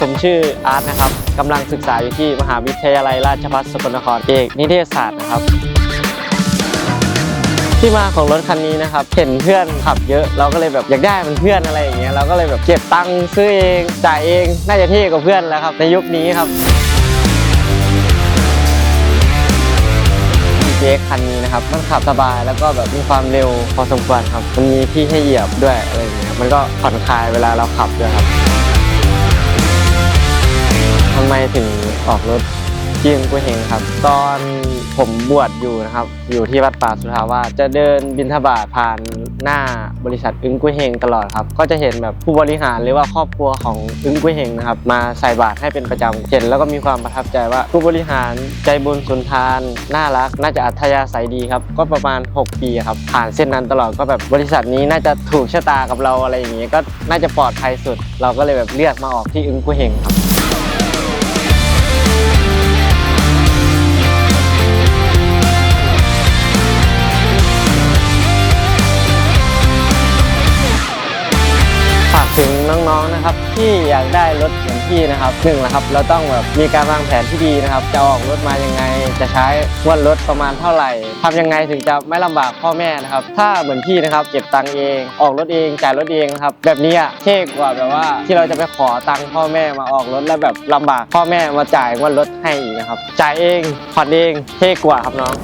ผมชื่ออาร์ตนะครับกำลังศึกษาอยู่ที่มหาวิทยาลัยราชภัฏสกลนครเอกนิเทศศาสตร์นะครับ ที่มาของรถคันนี้นะครับเห็นเพื่อนขับเยอะเราก็เลยแบบอยากได้เป็นเพื่อนอะไรอย่างเงี้ยเราก็เลยแบบเก็บตังค์ซื้อเองจ่ายเองน่าจะเท่กว่าเพื่อนแล้วครับในยุคนี้ครับ GTX คันนี้นะครับมันขับสบายแล้วก็แบบมีความเร็วพอสมควรครับมันมีที่ให้เหยียบด้วยอะไรอย่างเงี้ยมันก็ผ่อนคลายเวลาเราขับด้วยครับ ถึงออกรถที่งกุยเฮงครับ ตอนผมบวชอยู่นะครับ อยู่ที่วัดป่าสุทาวาจะเดินบิณฑบาตผ่านหน้าบริษัทอึ้งกุยเฮงตลอดครับ ก็จะเห็นแบบผู้บริหารหรือว่าครอบครัวของอึ้งกุยเฮงนะครับ มาใส่บาตรให้เป็นประจำเห็นแล้วก็มีความประทับใจว่าผู้บริหารใจบุญสุนทานน่ารัก น่าจะอัธยาศัยดีครับ ก็ประมาณ 6 ปีครับ ผ่านเส้นนั้นตลอดก็แบบบริษัทนี้น่าจะถูกชะตากับเราอะไรอย่างเงี้ยก็น่าจะปลอดภัยสุด เราก็เลยแบบเลือกมาออกที่อึ้งกุยเฮงครับ ถึงน้องๆนะครับที่อยากได้รถเหมือนพี่นะครับหนึ่งนะครับ เราต้องแบบมีการวางแผนที่ดีนะครับ จะออกรถมายังไงจะใช้งวดรถประมาณเท่าไหร่ทำยังไงถึงจะไม่ลำบากพ่อแม่นะครับ ถ้าเหมือนพี่นะครับ เก็บตังค์เอง ออกรถเองจ่ายรถเองครับแบบนี้อะเท่กว่าแบบว่าที่เราจะไปขอตังค์พ่อแม่มาออกรถแล้วแบบลำบากพ่อแม่มาจ่ายงวดรถให้อีกนะครับจ่ายเองผ่อนเองเท่กว่าครับน้อง